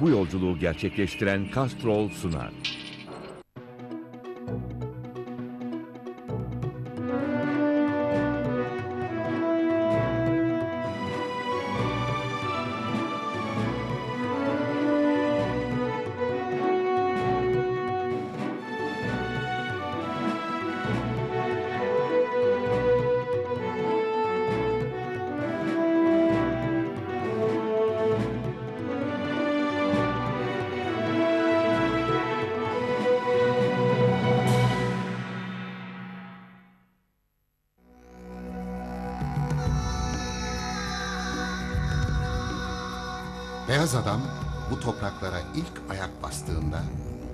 bu yolculuğu gerçekleştiren Castrol sunar. Beyaz adam bu topraklara ilk ayak bastığında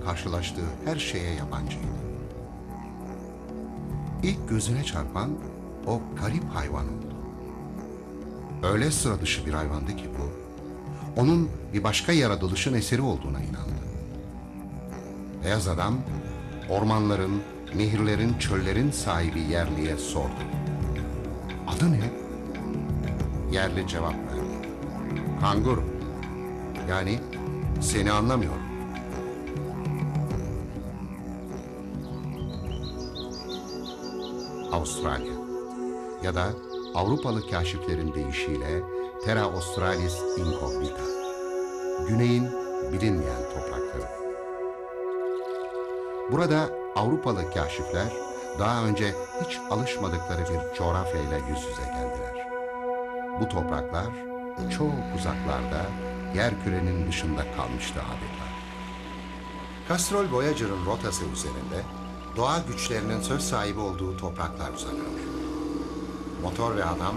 karşılaştığı her şeye yabancıydı. İlk gözüne çarpan o garip hayvan oldu. Öyle sıra dışı bir hayvandı ki bu, onun bir başka yaratılışın eseri olduğuna inandı. Beyaz adam, ormanların, nehirlerin, çöllerin sahibi yerliye sordu. Adı ne? Yerli cevap verdi. Kanguru. Yani seni anlamıyorum. Avustralya ya da Avrupalı kaşiflerin deyişiyle Terra Australis Incognita. Güneyin bilinmeyen toprakları. Burada Avrupalı kaşifler daha önce hiç alışmadıkları bir coğrafyayla yüz yüze geldiler. Bu topraklar çok uzaklarda, yer kürenin dışında kalmıştı adeta. Castrol Voyager'ın rotası üzerinde doğa güçlerinin söz sahibi olduğu topraklar uzanıyor. Motor ve adam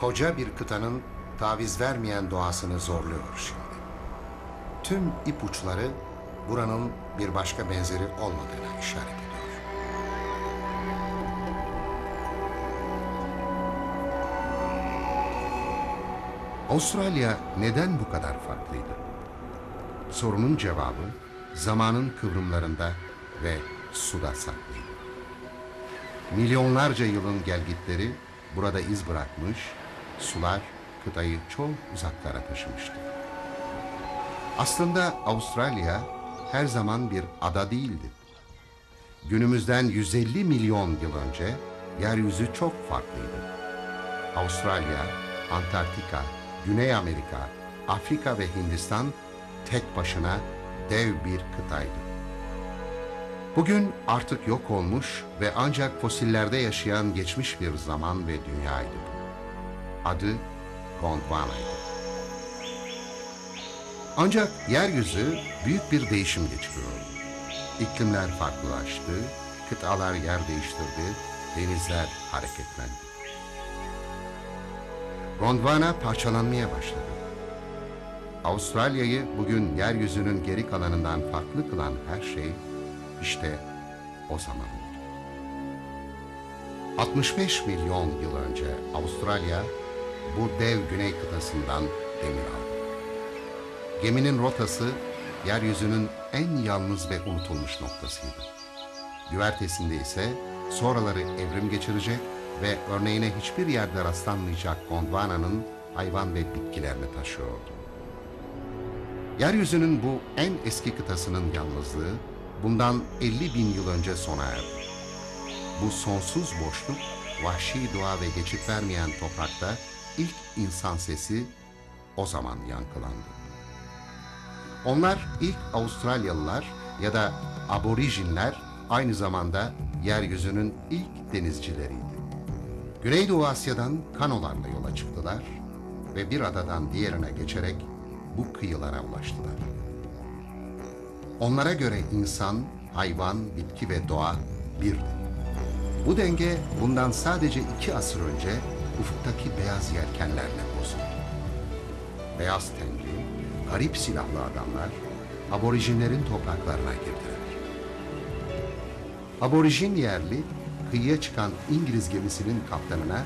koca bir kıtanın taviz vermeyen doğasını zorluyor şimdi. Tüm ipuçları buranın bir başka benzeri olmadığına işaret ediyor. Avustralya neden bu kadar farklıydı? Sorunun cevabı zamanın kıvrımlarında ve suda saklıydı. Milyonlarca yılın gelgitleri burada iz bırakmış, sular kıtayı çok uzaklara taşımıştı. Aslında Avustralya her zaman bir ada değildi. Günümüzden 150 milyon yıl önce yeryüzü çok farklıydı. Avustralya, Antarktika, Güney Amerika, Afrika ve Hindistan tek başına dev bir kıtaydı. Bugün artık yok olmuş ve ancak fosillerde yaşayan geçmiş bir zaman ve dünyaydı bu. Adı Gondwana'ydı. Ancak yeryüzü büyük bir değişim geçiriyordu. İklimler farklılaştı, kıtalar yer değiştirdi, denizler hareketlendi. Gondwana parçalanmaya başladı. Avustralya'yı bugün yeryüzünün geri kalanından farklı kılan her şey işte o zaman oldu. 65 milyon yıl önce Avustralya bu dev güney kıtasından demir aldı. Geminin rotası yeryüzünün en yalnız ve unutulmuş noktasıydı. Güvertesinde ise sonraları evrim geçirecek ve örneğine hiçbir yerde rastlanmayacak Gondwana'nın hayvan ve bitkilerini taşıyordu. Yeryüzünün bu en eski kıtasının yalnızlığı bundan 50 bin yıl önce sona erdi. Bu sonsuz boşluk, vahşi doğa ve geçit vermeyen toprakta ilk insan sesi o zaman yankılandı. Onlar ilk Avustralyalılar ya da aborijinler aynı zamanda yeryüzünün ilk denizcileriydi. Güneydoğu Asya'dan kanolarla yola çıktılar ve bir adadan diğerine geçerek bu kıyılara ulaştılar. Onlara göre insan, hayvan, bitki ve doğa birdi. Bu denge bundan sadece iki asır önce ufuktaki beyaz yelkenlerle bozuldu. Beyaz tenli, garip silahlı adamlar aborijinlerin topraklarına girdiler. Aborijin yerli kıyıya çıkan İngiliz gemisinin kaptanına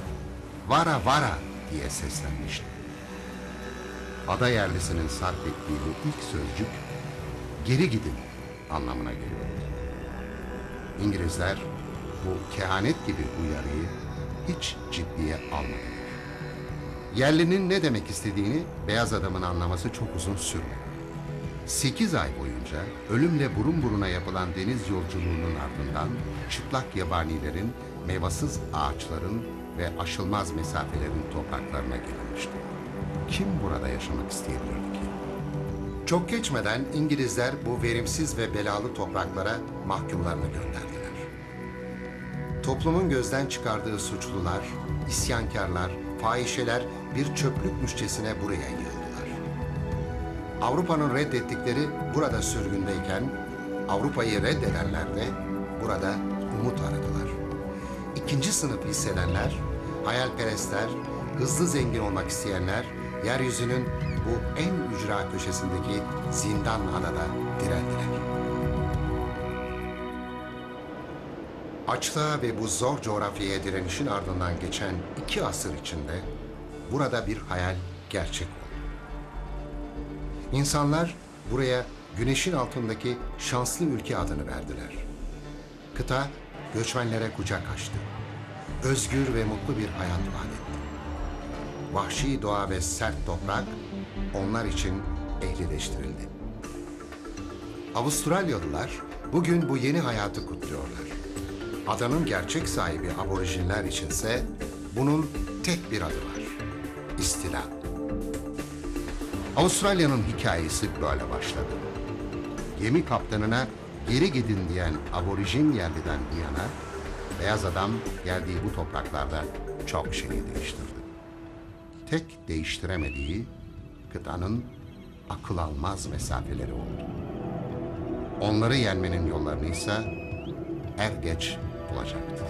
vara vara diye seslenmişti. Ada yerlisinin sarf ettiği bu ilk sözcük geri gidin anlamına geliyordu. İngilizler bu kehanet gibi uyarıyı hiç ciddiye almadılar. Yerlinin ne demek istediğini beyaz adamın anlaması çok uzun sürmedi. 8 ay boyunca ölümle burun buruna yapılan deniz yolculuğunun ardından çıplak yabanilerin, meyvasız ağaçların ve aşılmaz mesafelerin topraklarına girilmişti. Kim burada yaşamak isteyebilirdi ki? Çok geçmeden İngilizler bu verimsiz ve belalı topraklara mahkumlarını gönderdiler. Toplumun gözden çıkardığı suçlular, isyankarlar, fahişeler bir çöplükmüşçesine buraya yığıldılar. Avrupa'nın reddettikleri burada sürgündeyken Avrupa'yı reddedenler de burada umut aradılar. İkinci sınıf hissedenler, hayalperestler, hızlı zengin olmak isteyenler yeryüzünün bu en ücra köşesindeki zindan adada direndiler. Açlığa ve bu zor coğrafyaya direnişin ardından geçen iki asır içinde burada bir hayal gerçek. İnsanlar buraya güneşin altındaki şanslı ülke adını verdiler. Kıta göçmenlere kucak açtı. Özgür ve mutlu bir hayat vaat etti. Vahşi doğa ve sert toprak onlar için ehlileştirildi. Avustralyalılar bugün bu yeni hayatı kutluyorlar. Adanın gerçek sahibi aborijinler içinse bunun tek bir adı var. İstila. Avustralya'nın hikayesi böyle başladı. Gemi kaptanına geri gidin diyen aborijin yerliden bu yana, beyaz adam geldiği bu topraklarda çok şeyi değiştirdi. Tek değiştiremediği kıtanın akıl almaz mesafeleri oldu. Onları yenmenin yollarını ise er geç bulacaktı.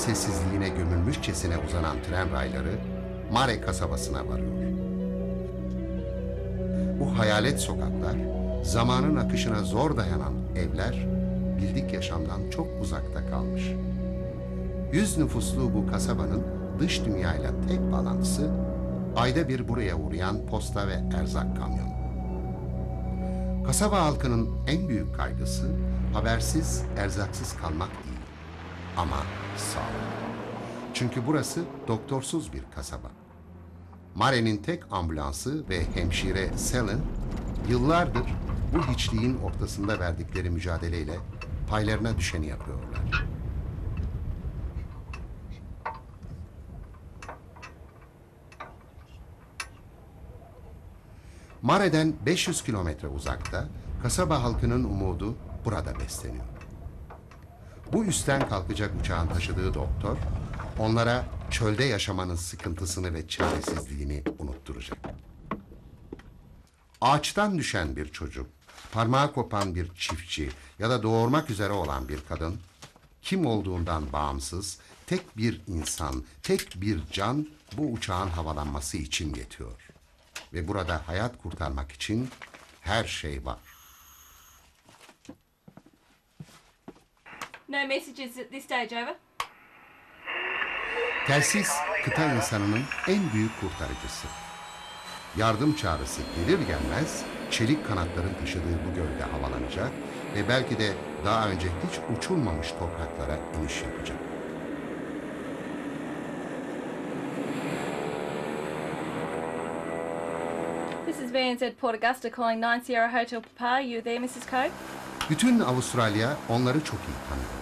Sessizliğine gömülmüşçesine uzanan tren rayları Mare kasabasına varıyor. Bu hayalet sokaklar, zamanın akışına zor dayanan evler, bildik yaşamdan çok uzakta kalmış. Yüz nüfuslu bu kasabanın dış dünyayla tek bağlantısı, ayda bir buraya uğrayan posta ve erzak kamyonu. Kasaba halkının en büyük kaygısı habersiz, erzaksız kalmak değil. Ama sağlık. Çünkü burası doktorsuz bir kasaba. Mare'nin tek ambulansı ve hemşire Selen yıllardır bu hiçliğin ortasında verdikleri mücadeleyle paylarına düşeni yapıyorlar. Mare'den 500 kilometre uzakta kasaba halkının umudu burada besleniyor. Bu üstten kalkacak uçağın taşıdığı doktor, onlara çölde yaşamanın sıkıntısını ve çaresizliğini unutturacak. Ağaçtan düşen bir çocuk, parmağı kopan bir çiftçi ya da doğurmak üzere olan bir kadın, kim olduğundan bağımsız tek bir insan, tek bir can bu uçağın havalanması için yetiyor. Ve burada hayat kurtarmak için her şey var. No messages at this stage, over. Telsiz kıta insanının en büyük kurtarıcısı. Yardım çağrısı gelir gelmez çelik kanatların taşıdığı bu gölde havalanacak ve belki de daha önce hiç uçulmamış topraklara iniş yapacak. This is VNZ Port Augusta calling 9 Sierra Hotel Papa. You there, Mrs. Coe? Bütün Avustralya onları çok iyi tanıyor.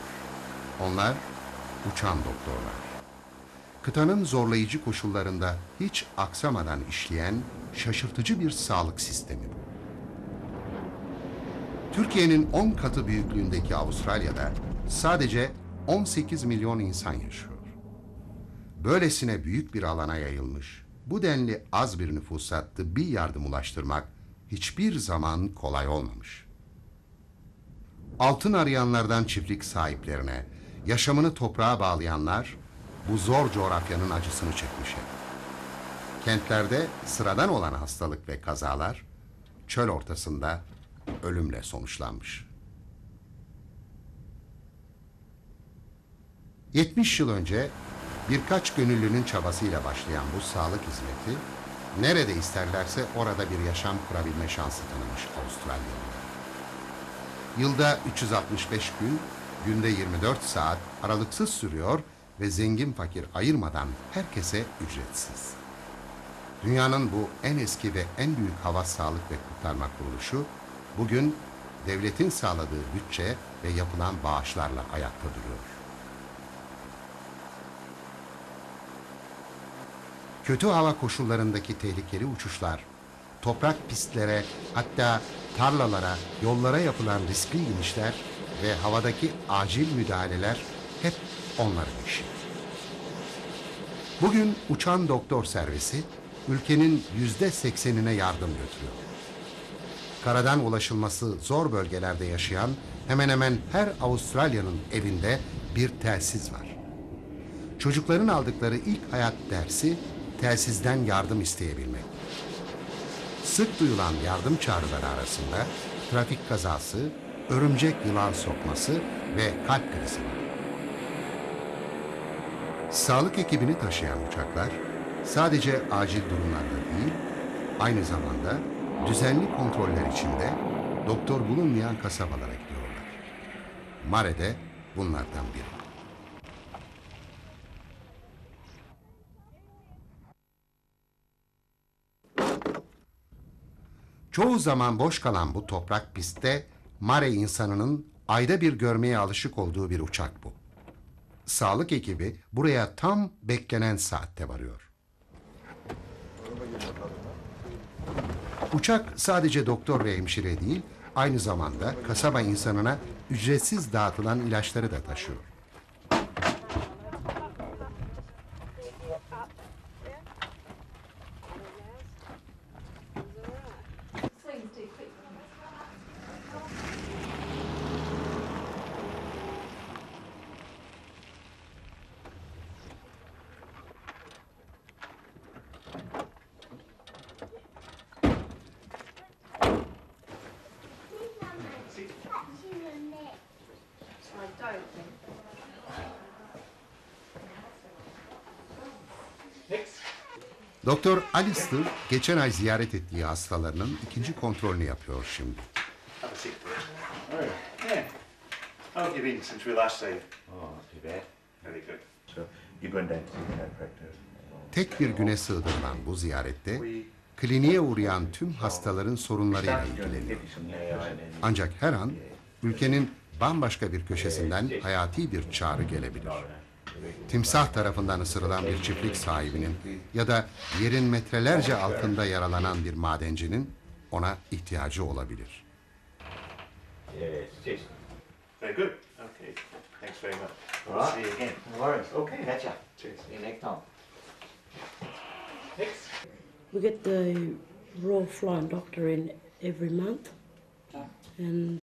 Onlar uçan doktorlar. Kıtanın zorlayıcı koşullarında hiç aksamadan işleyen şaşırtıcı bir sağlık sistemi bu. Türkiye'nin 10 katı büyüklüğündeki Avustralya'da sadece 18 milyon insan yaşıyor. Böylesine büyük bir alana yayılmış, bu denli az bir nüfusa tıbbi yardım ulaştırmak hiçbir zaman kolay olmamış. Altın arayanlardan çiftlik sahiplerine, yaşamını toprağa bağlayanlar bu zor coğrafyanın acısını çekmiş hep. Kentlerde sıradan olan hastalık ve kazalar çöl ortasında ölümle sonuçlanmış. 70 yıl önce birkaç gönüllünün çabasıyla başlayan bu sağlık hizmeti nerede isterlerse orada bir yaşam kurabilme şansı tanımış Avustralyalılar. Yılda 365 gün, günde 24 saat aralıksız sürüyor ve zengin fakir ayırmadan herkese ücretsiz. Dünyanın bu en eski ve en büyük hava sağlık ve kurtarma kuruluşu bugün devletin sağladığı bütçe ve yapılan bağışlarla ayakta duruyor. Kötü hava koşullarındaki tehlikeli uçuşlar, toprak pistlere, hatta tarlalara, yollara yapılan riskli inişler ve havadaki acil müdahaleler hep onların işi. Bugün uçan doktor servisi ülkenin yüzde seksenine yardım götürüyor. Karadan ulaşılması zor bölgelerde yaşayan hemen hemen her Avustralya'nın evinde bir telsiz var. Çocukların aldıkları ilk hayat dersi telsizden yardım isteyebilmek. Sık duyulan yardım çağrıları arasında trafik kazası, örümcek yılan sokması ve kalp krizi var. Sağlık ekibini taşıyan uçaklar sadece acil durumlarda değil, aynı zamanda düzenli kontroller içinde doktor bulunmayan kasabalara gidiyorlar. Mare'de bunlardan biri. Çoğu zaman boş kalan bu toprak pistte Mare insanının ayda bir görmeye alışık olduğu bir uçak bu. Sağlık ekibi buraya tam beklenen saatte varıyor. Uçak sadece doktor ve hemşire değil, aynı zamanda kasaba insanına ücretsiz dağıtılan ilaçları da taşıyor. Doktor Alistair geçen ay ziyaret ettiği hastalarının ikinci kontrolünü yapıyor şimdi. Have a seat. Yeah. How have you been since we last saw you? Oh, not too bad. Very good. So you're going down to see the chiropractor? Tek bir güne sığdırılan bu ziyarette kliniğe uğrayan tüm hastaların sorunlarıyla ilgileniyor. Ancak her an ülkenin bambaşka bir köşesinden hayati bir çağrı gelebilir. Timsah tarafından ısırılan bir çiftlik sahibinin ya da yerin metrelerce altında yaralanan bir madencinin ona ihtiyacı olabilir. We get the Royal Flying Doctor in every month, and